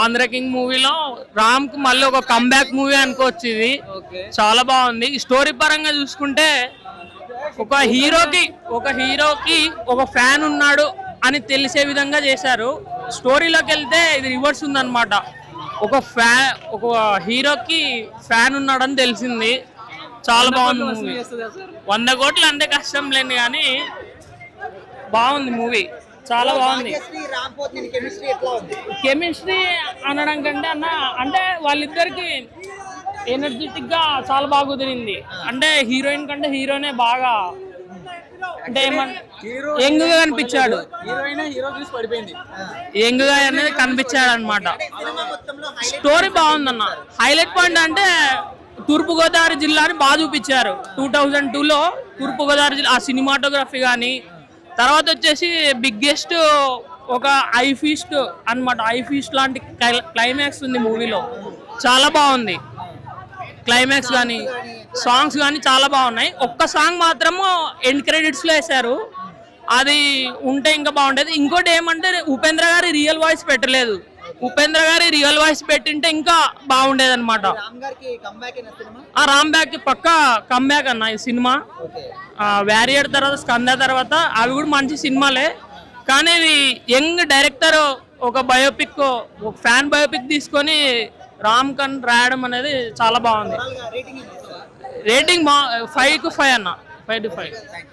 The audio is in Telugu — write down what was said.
ఆంధ్ర కింగ్ మూవీలో రామ్కు మళ్ళీ ఒక కంబ్యాక్ మూవీ అనుకోవచ్చు ఇది. చాలా బాగుంది. స్టోరీ పరంగా చూసుకుంటే ఒక హీరోకి ఒక హీరోకి ఒక ఫ్యాన్ ఉన్నాడు అని తెలిసే విధంగా చేశారు. స్టోరీలోకి వెళ్తే ఇది రివర్స్ ఉందన్నమాట. ఒక ఫ్యాన్ ఒక హీరోకి ఫ్యాన్ ఉన్నాడని తెలిసింది. చాలా బాగుంది మూవీ వంద కోట్లు అంటే కష్టం లేని కానీ బాగుంది మూవీ చాలా బాగుంది. కెమిస్ట్రీ అనడం కంటే అన్న అంటే వాళ్ళిద్దరికి ఎనర్జెటిక్గా చాలా బాగా కుదిరింది. అంటే హీరోయిన్ కంటే హీరోనే బాగా అంటే యంగ్గా కనిపించాడు. యంగ్గా అనేది కనిపించాడు అనమాట స్టోరీ బాగుందన్న. హైలైట్ పాయింట్ అంటే తూర్పు గోదావరి జిల్లాని బాగా చూపించారు. టూ థౌజండ్ టూలో తూర్పు గోదావరి జిల్లా ఆ సినిమాటోగ్రఫీ కానీ తర్వాత వచ్చేసి బిగ్గెస్ట్ ఒక ఐ ఫీస్ట్ అన్నమాట. ఐ ఫీస్ట్ లాంటి క్లైమాక్స్ ఉంది మూవీలో చాలా బాగుంది. క్లైమాక్స్ కానీ సాంగ్స్ కానీ చాలా బాగున్నాయి. ఒక్క సాంగ్ మాత్రము ఎండ్ క్రెడిట్స్లో వేశారు. అది ఉంటే ఇంకా బాగుండేది. ఇంకోటి ఏమంటే ఉపేంద్ర గారి రియల్ వాయిస్ పెట్టలేదు. ఉపేంద్ర గారి రియల్ వాయిస్ పెట్టింటే ఇంకా బాగుండేది అనమాట రామ్ బ్యాక్ పక్క కమ్బ్యాక్ అన్న ఈ సినిమా. వ్యారియర్ తర్వాత స్కంద తర్వాత అవి కూడా మంచి సినిమాలే. కానీ యంగ్ డైరెక్టర్ ఒక బయోపిక్ ఒక ఫ్యాన్ బయోపిక్ తీసుకొని రామ్ కన్ రాయడం అనేది చాలా బాగుంది. రేటింగ్ రేటింగ్ బా ఫైవ్కు ఫైవ్ అన్న. Five to five